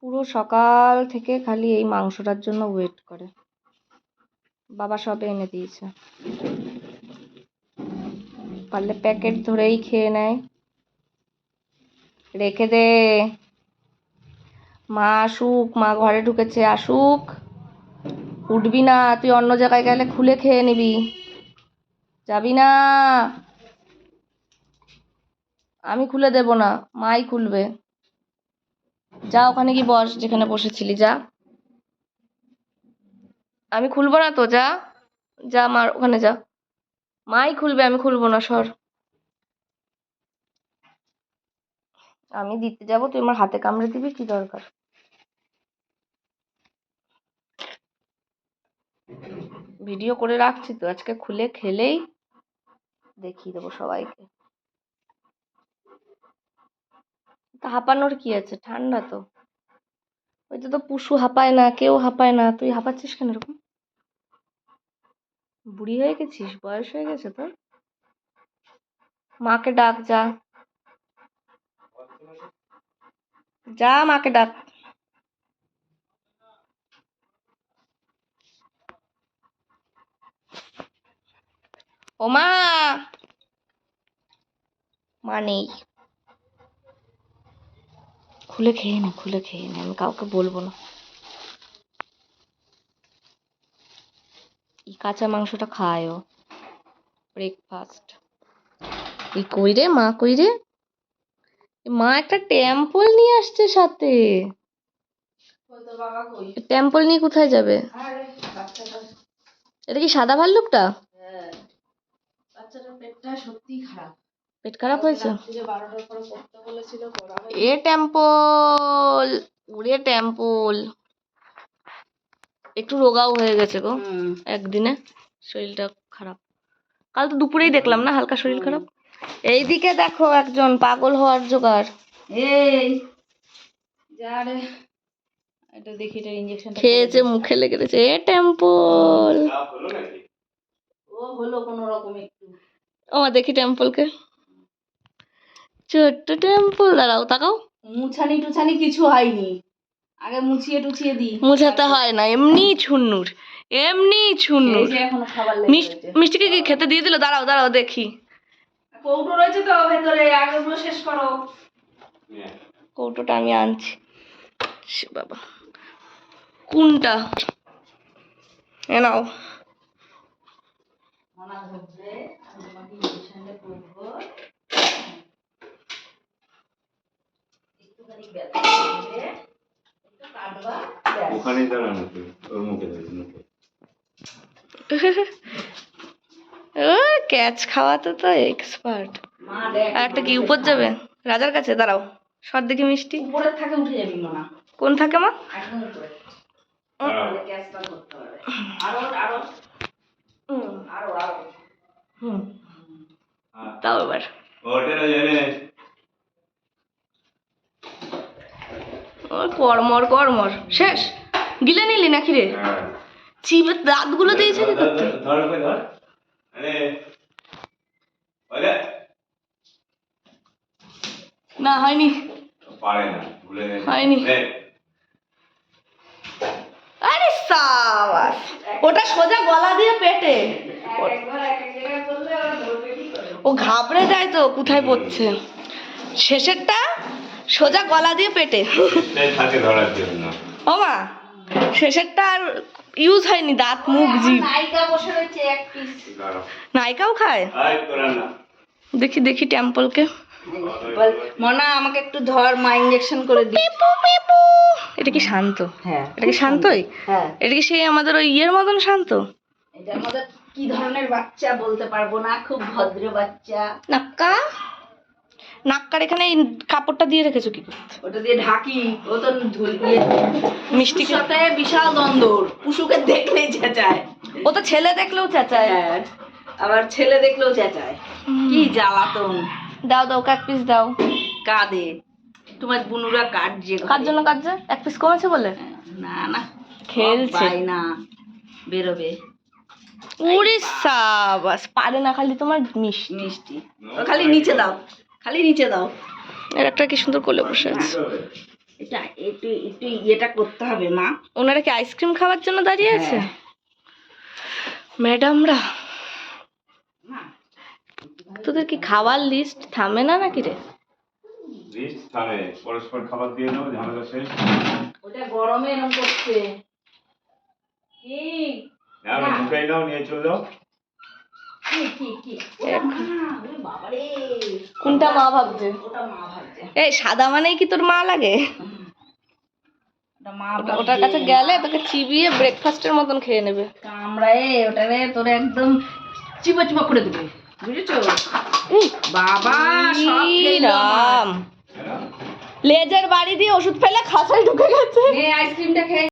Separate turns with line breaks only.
পুরো সকাল থেকে খালি এই মাংসটার জন্য ওয়েট করে। বাবা সবে এনে দিয়েছে। পারলে প্যাকেট ধরেই খেয়ে নেয়। রেখে দে। মা আসুক, মা ঘরে ঢুকেছে, আসুক। উঠবি না, তুই অন্য জায়গায় গেলে খুলে খেয়ে নিবি। যাবি না। আমি খুলে দেব না, মাই খুলবে। যা ওখানে কি বস, যেখানে বসেছিলি, যা। আমি খুলবো না তো, যা। যা, মার, ওখানে যা। মাই খুলবে, আমি খুলবো না, সর। আমি দিতে যাব, তুই আমার হাতে কামড়ে দিবি, কি দরকার? ভিডিও করে রাখছি তো, আজকে খুলে খেলেই দেখিয়ে দেবো সবাইকে। তা হাঁপানোর কি আছে? ঠান্ডা তো। ওই তো পুষু হাঁপায় না, কেউ হাঁপায় না। তুই হাঁপাচ্ছিস কেন এরকম? বুড়ি হয়ে গেছিস? বয়স হয়ে গেছে তোর? মাকে ডাক, যা। যা, মাকে ডাক। ও মা! মা নেই। খুলে খেয়ে নে খুলে খেয়ে নে আমি কাউকে বলব না। এই কাঁচা মাংসটা খায় ও ব্রেকফাস্ট এই কই রে মা কই রে? মা একটা টেম্পল নিয়ে আসছে সাথে। টেম্পল নিয়ে কোথায় যাবে? এটা কি সাদা ভাল্লুকটা?
বাচ্চাটার পেটটা সত্যি খারাপ।
পেট খারাপ হয়েছে?
হয়
এ টেম্পল ওরে টেম্পল। একটু রোগাও হয়ে গেছে গো একদিনে শরীরটা খারাপ। কাল তো দুপুরেই দেখলাম না হালকা শরীর খারাপ। এইদিকে দেখো একজন পাগল হওয়ার জোগাড়।
এই যা রে। এটা দেখি এটা ইঞ্জেকশন
খেয়েছে মুখে লেগে গেছে এ টেম্পল।
ও হলো কোনো রকম একটু।
ও দেখি টেম্পলকে। ছোট্ট টেম্পল দাঁড়াও তাকাও।
মুছানি টুছানি কিছু হয়নি। আগে মুছিয়ে টুছিয়ে দি
মুছাতে হয় না এমনি ছুন্নুর এমনি ছুন্নুর মিষ্টিকে কি খেতে দিয়ে দিল? দাঁড়াও দাঁড়াও দেখি।
কৌটো রয়েছে তো ভেতরে আগে ওগুলো শেষ করো।
কৌটোটা আমি আনছি। সে বাবা। কোনটা? এ নাও।
মনা ধরবে আমি তোমাকে ইঞ্জেকশনটা করব
দাঁড়ানো ওর মুখে মুখে
ও ক্যাচ খাওয়াতে তো এক্সপার্ট আর একটা কি উপর যাবে? রাজার কাছে দাঁড়াও। সর দেখি মিষ্টি।
উপরের থাকে উঠে যাবি মনা
কোন থাকে মা?
একদম উপরে।
দাঁড়াও।
করতে হবে। আরও আরও। হুম। আরও আরও।
হুম। তাও এবার।
ওটা না জানে
ও কর্মর কর্মর শেষ। গিলে নিলি নাকি রে?
হ্যাঁ।
চিপের দাঁতগুলো দিয়েছে কি করতে? না হয়নি। হয়নি। আরে সাবাস। ওটা সোজা গলা দিয়ে পেটে।
ওরা
ও ঘাবড়ে যায় তো কোথায় পড়ছে? শেষেরটা সোজা গলা দিয়ে পেটে।
এটাই ধরার জন্য।
ও মা শেষেরটা আর ইউজ হয়নি দাঁত মুখ জিভ।
নায়িকা বসে রয়েছে এক পিস
দাঁড়াও।
নায়িকাও খায়? দেখি দেখি টেম্পলকে
মনা আমাকে একটু ধর মা ইঞ্জেকশন করে দি
এটা কি শান্ত?
হ্যাঁ
এটা কি শান্তই?
হ্যাঁ।
এটা কি সেই আমাদের ওই ইয়ের মতন শান্ত?
এটা আমাদের কি ধরনের বাচ্চা বলতে পারব না খুব ভদ্র বাচ্চা।
নাক্কা? নাক্কার এখানে এই কাপড়টা দিয়ে রেখেছো কি
ওটা দিয়ে ঢাকি ও তো ধুল ইয়ে।
মিষ্টি
সাথে বিশাল দ্বন্দ্ব পুশুকে দেখলেই চেঁচায়।
ও তো ছেলে দেখলেও চেঁচায়।
হ্যাঁ আবার ছেলে দেখলেও চেঁচায়। কি জ্বালাতন।
দাও দাও এক পিস দাও।
কাঁদে। তোমার বুনুরা কাটছে।
কার। জন্য কাটছে এক পিস কমেছে বলে?
না না।
খেলছে।
না। বেরোবে।
উড়ি সাবাস পারে না খালি তোমার মিষ্টি।
মিষ্টি। খালি নিচে দাও। খালি নিচে দাও।
এর একটা কি সুন্দর কোলে বসে আছে।
এটা একটু একটু ইয়েটা করতে হবে মা।
ওনারা কি আইসক্রিম খাওয়ার জন্য দাঁড়িয়ে আছে?
হ্যাঁ।
ম্যাডামরা। তোদের কি খাওয়ার লিস্ট থামে না নাকি রে?
লিস্ট থামে। পরস্পর খাবার দিয়ে দাও ঝামেলা শেষ।
ওটা গরমে এরকম করছে। কি?
না নাও নিয়ে চলে যাও
কি কি কি ওটা মা, ওরে বাবারে
কোনটা মা ভাবছে? এই সাদা মানেই কি তোর মা লাগে? ওটার কাছে গেলে তোকে চিবিয়ে ব্রেকফাস্টের মতন খেয়ে নেবে।
কামড়ায় ওটারে তোরে একদম চিপা চিপা করে দেবে। বুঝেছ? বাবা।
রাম লেজের বাড়ি দিয়ে ওষুধ ফেলে খাসায় ঢুকে গেছে।
আইসক্রিমটা খেয়ে